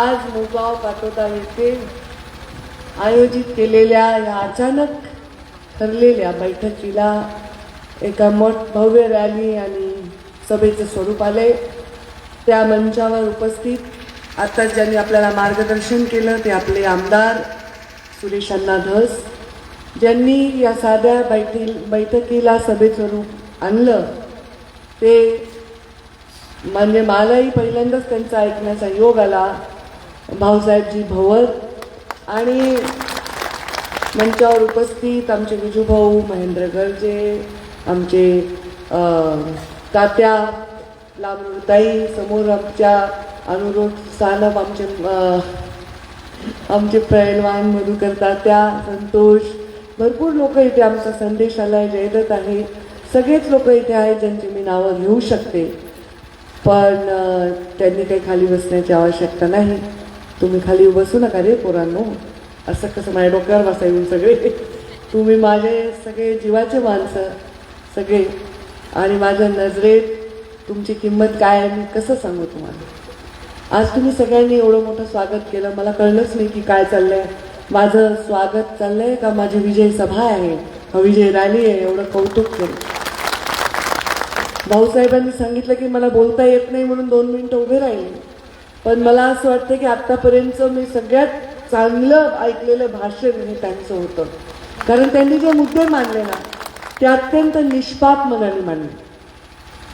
आज मोबाव पाटोदा येथे आयोजित केलेल्या या अचानक ठरलेल्या बैठकीला एका मोठ भव्य रॅली आणि सभेचं स्वरूप आले. त्या मंचावर उपस्थित आता ज्यांनी आपल्याला मार्गदर्शन केलं ते आपले आमदार सुरेश अण्णा धस ज्यांनी या साध्या बैठी बैठकीला सभेचं रूप आणलं. ते म्हणजे मलाही पहिल्यांदाच त्यांचा ऐकण्याचा योग आला. भाऊसाहेबजी भवर आणि मंचावर उपस्थित आमचे विजूभाऊ महेंद्र गर्जे आमचे तात्या लांबताई समोर आमच्या अनुरोध सानप आमचे आमचे पैलवान मधुकर तात्या संतोष. भरपूर लोक इथे आमचा संदेश आलाय जयदत आहे. सगळेच लोक इथे आहेत ज्यांची मी नावं घेऊ शकते. पण त्यांनी काही खाली बसण्याची आवश्यकता नाही. तुम्ही खाली बसू नका रे पोरांनो. असं कसं माझ्या डोक्यावर बसा येऊन सगळे. तुम्ही माझे सगळे जीवाचे माणसं सगळे. आणि माझ्या नजरेत तुमची किंमत काय आहे मी कसं सांगू तुम्हाला? आज तुम्ही सगळ्यांनी एवढं मोठं स्वागत केलं. मला कळलंच नाही की काय चाललंय. माझं स्वागत चाललंय का? माझी विजय सभा आहे. का विजय रॅली आहे. एवढं कौतुक केलं. भाऊसाहेबांनी सांगितलं की मला बोलता येत नाही म्हणून दोन मिनिटं उभे राहिले. पण मला असं वाटतं की आत्तापर्यंतचं मी सगळ्यात चांगलं ऐकलेलं भाषण हे त्यांचं होतं. कारण त्यांनी जे मुद्दे मांडले ना ते अत्यंत निष्पाप मनाने मांडले.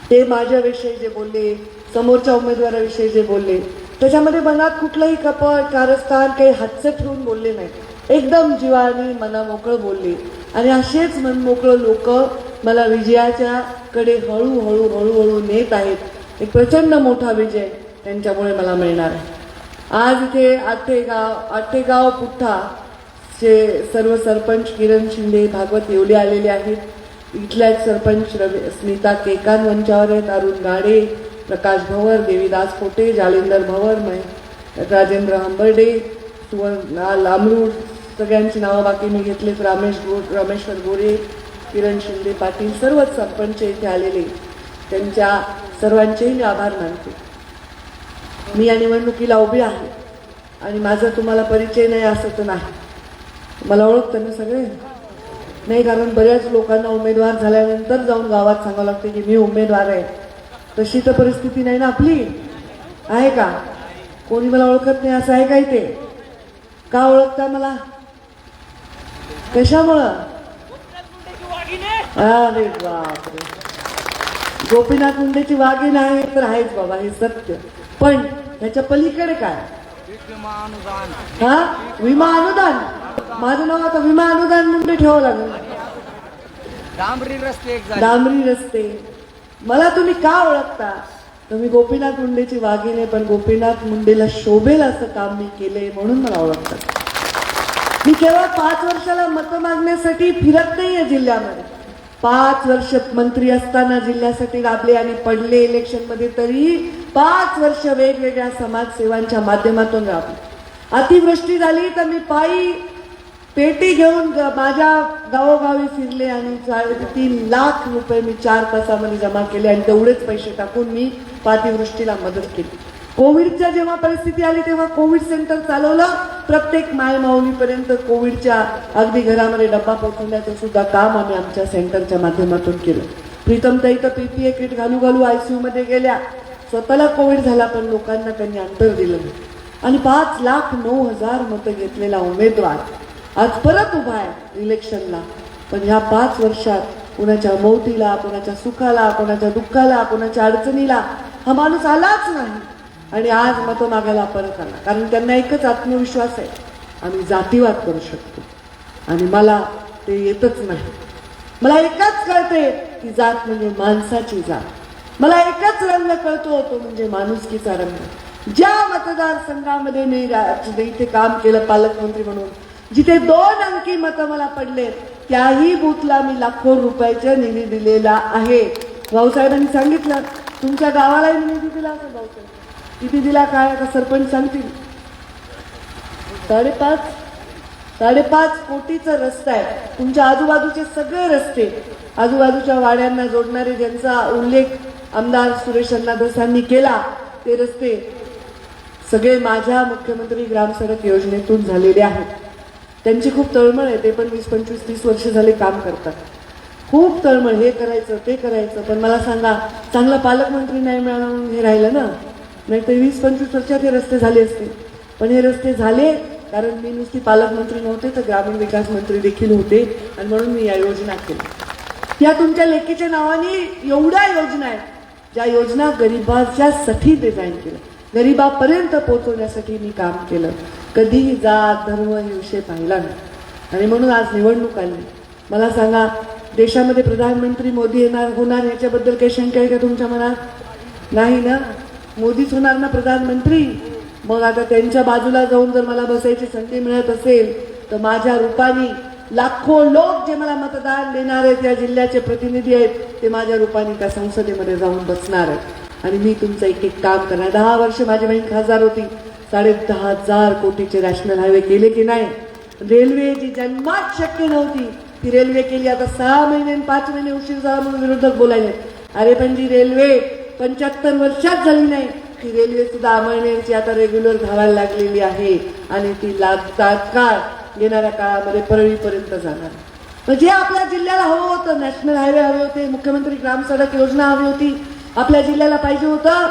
ते माझ्याविषयी जे बोलले समोरच्या उमेदवाराविषयी जे बोलले त्याच्यामध्ये मनात कुठलंही कपट कारस्थान काही हास्य ठेवून बोलले नाही. एकदम जीवानी मनामोकळं बोलले. आणि असेच मनमोकळं लोक मला विजयाच्या कडे हळूहळू हळूहळू नेत आहेत. एक प्रचंड मोठा विजय. त्यांच्यामुळे मला मिळणार आहे. आज इथे आठेगाव आठेगाव पुठ्ठा चे सर्व सरपंच किरण शिंदे भागवत येवले आलेले आहेत. इथल्या सरपंच रवी स्मिता केकान मंचावर आहेत अरुण गाडे प्रकाश भवर देवीदास खोटे जालिंदर भवर मय राजेंद्र हंबर्डे सुवर्ण लांबरूड सगळ्यांची नावं बाकी मी घेतलीत रामेश गो रामेश्वर गोरे किरण शिंदे पाटील सर्वच सरपंच इथे आलेले त्यांच्या सर्वांचेही मी आभार मानते. मी या निवडणुकीला उभी आहे. आणि माझा तुम्हाला परिचय नाही असं तर नाही. मला ओळखतं ना सगळे? नाही कारण बऱ्याच लोकांना उमेदवार झाल्यानंतर जाऊन गावात सांगावं लागते की मी उमेदवार आहे. तशी तर परिस्थिती नाही ना आपली? आहे का? कोणी मला ओळखत नाही असं आहे का इथे? का ओळखता मला? कशामुळं? अरे बापरे. गोपीनाथ मुंडेची वाघीण आहे तर आहेच बाबा हे सत्य. पण ह्याच्या पलीकडे काय? हा? विमा अनुदान माझं नाव आता विमा अनुदान मुंडे ठेवावं लागेल. डांबरी रस्ते डांबरी रस्ते. मला तुम्ही का ओळखता? मी गोपीनाथ मुंडेची आहे पण गोपीनाथ मुंडेला शोभेल असं काम मी केलंय म्हणून मला ओळखतात मी केवळ पाच वर्षाला मत मागण्यासाठी फिरत नाहीये जिल्ह्यामध्ये. पाच वर्ष मंत्री असताना जिल्ह्यासाठी राबले आणि पडले इलेक्शनमध्ये तरी पाच वर्ष वेगवेगळ्या समाजसेवांच्या माध्यमातून राबले. अतिवृष्टी झाली तर मी पायी पेटी घेऊन ग- माझ्या गावोगावी फिरले आणि तीन लाख रुपये मी चार तासामध्ये जमा केले आणि तेवढेच पैसे टाकून मी पातिवृष्टीला मदत केली. कोविडच्या जेव्हा परिस्थिती आली तेव्हा कोविड सेंटर चालवलं. प्रत्येक मायमाऊलीपर्यंत कोविडच्या अगदी घरामध्ये डब्बा पोहोचवण्याचं सुद्धा काम आम्ही आमच्या सेंटरच्या माध्यमातून केलं. प्रीतम ताई तर पीपीए किट घालू घालू आयसीयू मध्ये गेल्या. स्वतःला कोविड झाला पण लोकांना त्यांनी अंतर दिलं आणि पाच लाख नऊ हजार मतं घेतलेला उमेदवार आज परत उभा आहे इलेक्शनला. पण ह्या पाच वर्षात कुणाच्या मौतीला कुणाच्या सुखाला कुणाच्या दुःखाला कुणाच्या अडचणीला हा माणूस आलाच नाही. आणि आज मतं मागायला परत आला कारण त्यांना एकच आत्मविश्वास आहे. आम्ही जातीवाद करू शकतो. आणि मला ते येतच नाही. मला एकच कळते की जात म्हणजे माणसाची जात. मला एकच रंग कळतो तो म्हणजे माणुसकीचा रंग. ज्या मतदारसंघामध्ये मी इथे काम केलं पालकमंत्री म्हणून जिथे दोन अंकी मतं मला पडले त्याही बूथला मी लाखो रुपयाच्या निधी दिलेला आहे. भाऊसाहेबांनी सांगितलं तुमच्या गावालाही निधी दिला असं भाऊसाहेब. किती दिला काय आता सरपंच सांगतील? साडेपाच साडेपाच कोटीचा रस्ता आहे. तुमच्या आजूबाजूचे सगळे रस्ते आजूबाजूच्या वाड्यांना जोडणारे ज्यांचा उल्लेख आमदार सुरेश अण्णाधसांनी केला ते रस्ते सगळे माझ्या मुख्यमंत्री ग्रामसडक योजनेतून झालेले आहेत. त्यांची खूप तळमळ आहे ते पण वीस पंचवीस तीस वर्ष झाले काम करतात. खूप तळमळ हे करायचं ते करायचं पण मला सांगा चांगला पालकमंत्री नाही मिळाला म्हणून हे राहिलं ना? नाही तर वीस पंचवीस वर्षात हे रस्ते झाले असते. पण हे रस्ते झाले कारण मी नुसती पालकमंत्री नव्हते तर ग्रामीण विकास मंत्री देखील होते आणि म्हणून मी या योजना केल्या. या तुमच्या लेखीच्या नावाने एवढ्या योजना आहेत ज्या योजना गरिबाच्यासाठी डिझाईन केल्या. गरिबापर्यंत पोहोचवण्यासाठी मी काम केलं. कधीही जात धर्म हे विषय पाहिला नाही. आणि म्हणून आज निवडणूक आली. मला सांगा देशामध्ये प्रधानमंत्री मोदी येणार होणार याच्याबद्दल काही शंका आहे का तुमच्या मनात? नाही ना? मोदीच होणार ना प्रधानमंत्री? मग आता त्यांच्या बाजूला जाऊन जर मला बसायची संधी मिळत असेल तर माझ्या रूपाने लाखो लोक जे मला मतदान देणार आहेत या जिल्ह्याचे प्रतिनिधी आहेत ते माझ्या रूपाने त्या संसदेमध्ये जाऊन बसणार आहेत. आणि मी तुमचं एक एक काम करणार. दहा वर्ष माझी बहीण खासदार होती. साडे दहा हजार कोटीचे नॅशनल हायवे केले की नाही? रेल्वे जी जन्मात शक्य नव्हती ती रेल्वे केली आता सहा महिने पाच महिने उशीर झाला म्हणून विरोधक बोलायले. अरे पण जी रेल्वे पंच्याहत्तर वर्षात झाली नाही. ती रेल्वे सुद्धा अमळनेरची आता रेग्युलर धावायला लागलेली आहे. आणि ती लागतात काळ येणाऱ्या काळामध्ये परळीपर्यंत जाणार. मग जे आपल्या जिल्ह्याला हवं होतं. नॅशनल हायवे हवे होते मुख्यमंत्री ग्रामसडक योजना हवी होती. आपल्या जिल्ह्याला पाहिजे होतं.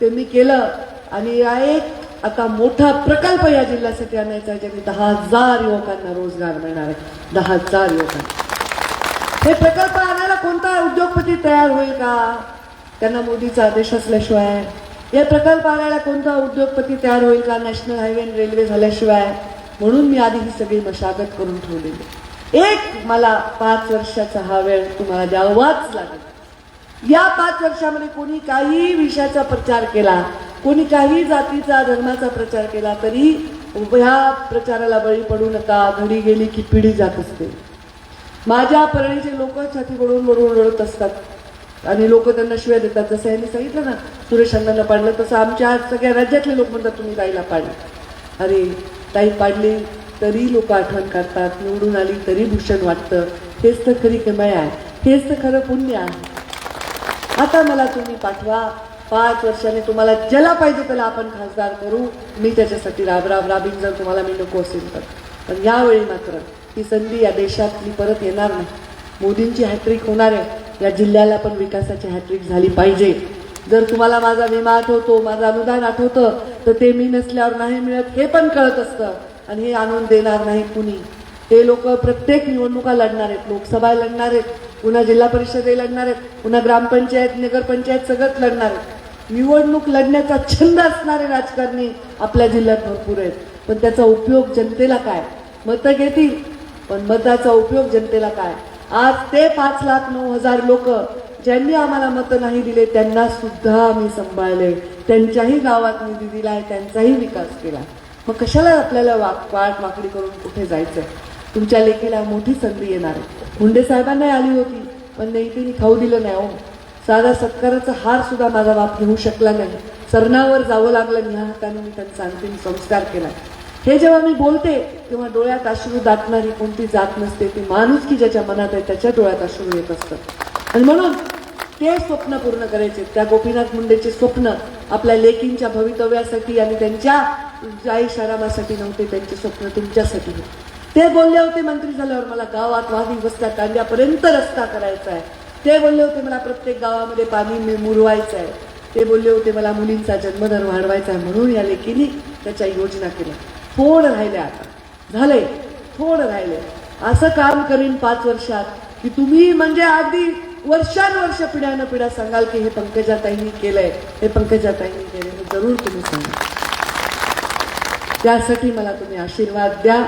ते मी केलं. आणि हा एक आता मोठा प्रकल्प या जिल्ह्यासाठी आणायचा आहे ज्याने दहा हजार युवकांना रोजगार मिळणार आहे. दहा हजार युवकांना. हे प्रकल्प आणायला कोणता उद्योगपती तयार होईल का? त्यांना मोदीचा आदेश असल्याशिवाय या प्रकल्प आणायला कोणता उद्योगपती तयार होईल का? नॅशनल हायवे आणि रेल्वे झाल्याशिवाय म्हणून मी आधी ही सगळी मशागत करून ठेवलेली. एक मला पाच वर्षाचा हा वेळ तुम्हाला द्यावाच लागेल. या पाच वर्षामध्ये कोणी काही विषयाचा प्रचार केला कोणी काही जातीचा धर्माचा प्रचार केला तरी ह्या प्रचाराला बळी पडू नका घडी गेली की पिढी जात असते. माझ्या परळीचे लोक छाती बडून बडून रडत असतात. आणि लोक त्यांना शिव्या देतात. जसं यांनी सांगितलं ना सुरेश अण्णांना पाडलं तसं आमच्या सगळ्या राज्यातले लोक म्हणतात तुम्ही ताईला पाडलं अरे ताई पाडली तरी लोक आठवण करतात निवडून आली तरी भूषण वाटतं. हेच तर खरी किमया आहे. हेच तर खरं पुण्य आहे. आता मला तुम्ही पाठवा. पाच वर्षाने तुम्हाला ज्याला पाहिजे त्याला आपण खासदार करू. मी त्याच्यासाठी राब राब राबीन जर तुम्हाला मी नको असेल तर. पण यावेळी मात्र ही संधी या देशातली परत येणार नाही. मोदींची हॅट्रिक होणार आहे. या जिल्ह्याला पण विकासाची हॅट्रिक झाली पाहिजे. जर तुम्हाला माझा विमा आठवतो माझं अनुदान आठवतं तर ते मी नसल्यावर नाही मिळत हे पण कळत असतं. आणि हे आणून देणार नाही कुणी. ते लोक प्रत्येक निवडणुका लढणार आहेत लोकसभा लढणार आहेत पुन्हा जिल्हा परिषदे लढणार आहेत पुन्हा ग्रामपंचायत नगरपंचायत सगळंच लढणार आहेत. निवडणूक लढण्याचा छंद असणारे राजकारणी आपल्या जिल्ह्यात भरपूर आहेत. पण त्याचा उपयोग जनतेला काय? मतं घेतील पण मताचा उपयोग जनतेला काय? आज ते पाच लाख नऊ हजार लोक ज्यांनी आम्हाला मतं नाही दिले त्यांना सुद्धा आम्ही सांभाळले. त्यांच्याही गावात निधी दिलाय त्यांचाही विकास केला. मग कशाला आपल्याला वाक वाट वाकडी करून कुठे जायचं? तुमच्या लेखीला मोठी संधी येणार आहे. मुंडे साहेबांनाही आली होती पण नाही खाऊ दिलं नाही हो. साधा सत्काराचा हार सुद्धा माझा बाप घेऊ शकला नाही. सरणावर जावं लागलं आणि हाताने मी त्यांचा अंतिम संस्कार केला. हे जेव्हा मी बोलते तेव्हा डोळ्यात अश्रू दाटणारी कोणती जात नसते ती माणूस की ज्याच्या मनात आहे त्याच्या डोळ्यात अश्रू येत असतं आणि म्हणून ते स्वप्न पूर्ण करायचे. त्या गोपीनाथ मुंडेचे स्वप्न आपल्या लेकींच्या भवितव्यासाठी आणि त्यांच्या जाई शरामासाठी नव्हते त्यांचे स्वप्न तुमच्यासाठी होते. ते बोलले होते मंत्री झाल्यावर मला गावात वादी वस्त्या कांद्यापर्यंत रस्ता करायचा आहे. ते बोलले होते मला प्रत्येक गावामध्ये पाणी मुरवायचं आहे. ते बोलले होते मला मुलींचा जन्मदर वाढवायचा आहे म्हणून या लेकीने त्याच्या योजना केल्या. थोड राहिले आता. झाले थोड राहिले. असं काम करीन पाच वर्षात की तुम्ही म्हणजे आधी वर्षानुवर्ष पिढ्यानं पिढ्या सांगाल की हे पंकजाताईंनी केलंय हे पंकजाताईंनी केलंय हे जरूर तुम्ही सांगा. त्यासाठी मला तुम्ही आशीर्वाद द्या.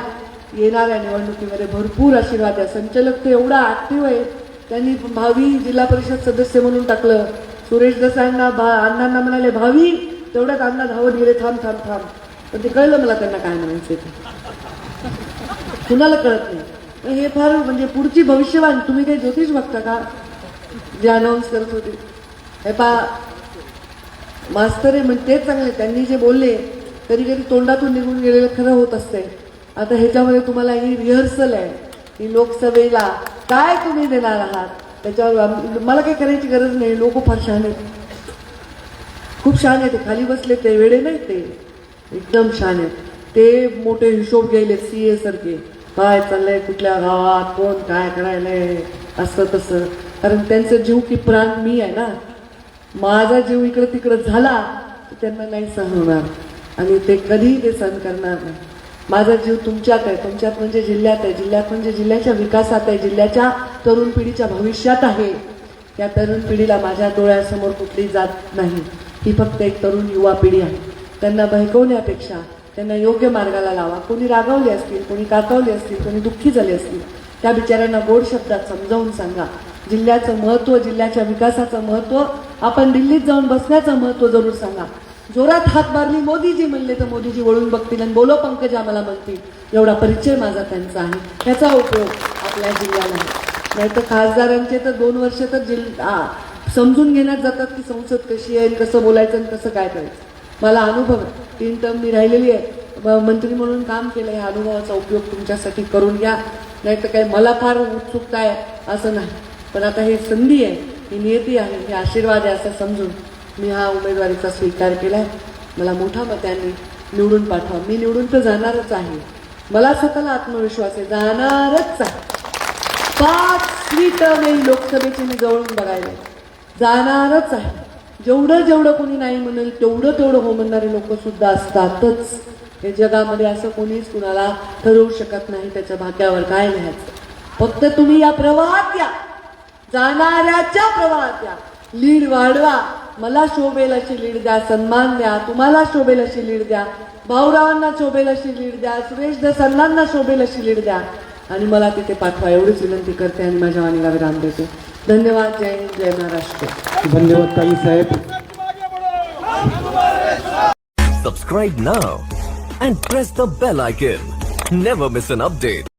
येणाऱ्या निवडणुकीमध्ये भरपूर आशीर्वाद द्या. संचालक ते एवढा ऍक्टिव्ह आहे. त्यांनी भावी जिल्हा परिषद सदस्य म्हणून टाकलं. सुरेश दसांना भा अण्णांना म्हणाले भावी. तेवढ्यात अण्णा धावत गेले थांब थांब थांब. पण ते कळलं मला त्यांना काय म्हणायचं ते. कुणाला कळत नाही. हे फार म्हणजे पुढची भविष्यवाणी तुम्ही काही ज्योतिष बघता का? जे अनाऊन्स करत होते. हे पा आहे म्हणजे तेच चांगले त्यांनी जे बोलले कधी कधी तोंडातून निघून गेलेलं खरं होत असते आता ह्याच्यामध्ये तुम्हाला ही रिहर्सल आहे. ही लोकसभेला काय तुम्ही देणार आहात? त्याच्यावर मला काही करायची गरज नाही. लोक फार छान आहेत. खूप छान आहे ते खाली बसले ते वेळे नाही ते. एकदम छान आहेत. ते मोठे हिशोब गेले सी ए सारखे. काय चाललंय कुठल्या गावात कोण काय करायलंय असं तसं. कारण त्यांचं जीव की प्राण मी आहे ना. माझा जीव इकडं तिकडं झाला तर त्यांना नाही सहन होणार आणि ते कधीही ते सहन करणार नाही. माझा जीव तुमच्यात आहे. तुमच्यात म्हणजे जिल्ह्यात आहे. जिल्ह्यात म्हणजे जिल्ह्याच्या विकासात आहे. जिल्ह्याच्या तरुण पिढीच्या भविष्यात आहे. त्या तरुण पिढीला माझ्या डोळ्यासमोर कुठली जात नाही. ही फक्त एक तरुण युवा पिढी आहे. त्यांना बहकवण्यापेक्षा त्यांना योग्य मार्गाला लावा. कोणी रागावले असतील कोणी काकावले असतील कोणी दुःखी झाले असतील त्या बिचाऱ्यांना गोड शब्दात समजावून सांगा. जिल्ह्याचं महत्त्व जिल्ह्याच्या विकासाचं महत्त्व आपण दिल्लीत जाऊन बसण्याचं महत्त्व जरूर सांगा. जोरात हात मारली मोदीजी म्हणले तर मोदीजी वळून बघतील आणि बोलो पंकजा मला म्हणतील. एवढा परिचय माझा त्यांचा आहे. त्याचा उपयोग आपल्या जिल्ह्याला आहे. नाही तर खासदारांचे तर दोन वर्ष तर जिल्हा आ, समजून घेण्यात जातात की संसद कशी आहे कसं बोलायचं आणि कसं काय करायचं. मला अनुभव तीन टर्म मी राहिलेली आहे. मंत्री म्हणून काम केलं या अनुभवाचा उपयोग तुमच्यासाठी करून घ्या. नाही तर काही मला फार उत्सुकता आहे असं नाही. पण आता हे संधी आहे ही नियती आहे हे आशीर्वाद आहे असं समजून मी हा उमेदवारीचा स्वीकार केला आहे. मला मोठा मतांनी निवडून पाठवा. मी निवडून तर जाणारच आहे. मला स्वतःला आत्मविश्वास आहे. जाणारच आहे. पाच सीट मी लोकसभेची मी जवळून बघायला. जाणारच आहे. जेवढं जेवढं कोणी नाही म्हणेल तेवढं तेवढं हो म्हणणारे लोक सुद्धा असतातच. हे जगामध्ये असं कोणीच कुणाला ठरवू शकत नाही त्याच्या भाग्यावर काय लिहायचं फक्त तुम्ही या प्रवाहात या. जाणाऱ्याच्या प्रवाहात या. लीड वाढवा. मला शोभेल अशी लीड द्या सन्मान द्या. तुम्हाला शोभेल अशी लीड द्या. भाऊरावांना शोभेल अशी लीड द्या. सुरेश दसन्नांना शोभेल अशी लीड द्या. आणि मला तिथे पाठवा. एवढीच विनंती करते आणि माझ्या वाणीला विराम देते. धन्यवाद जय हिंद जय महाराष्ट्र धन्यवाद ताई साहेब Subscribe now and press the bell icon. Never miss an update.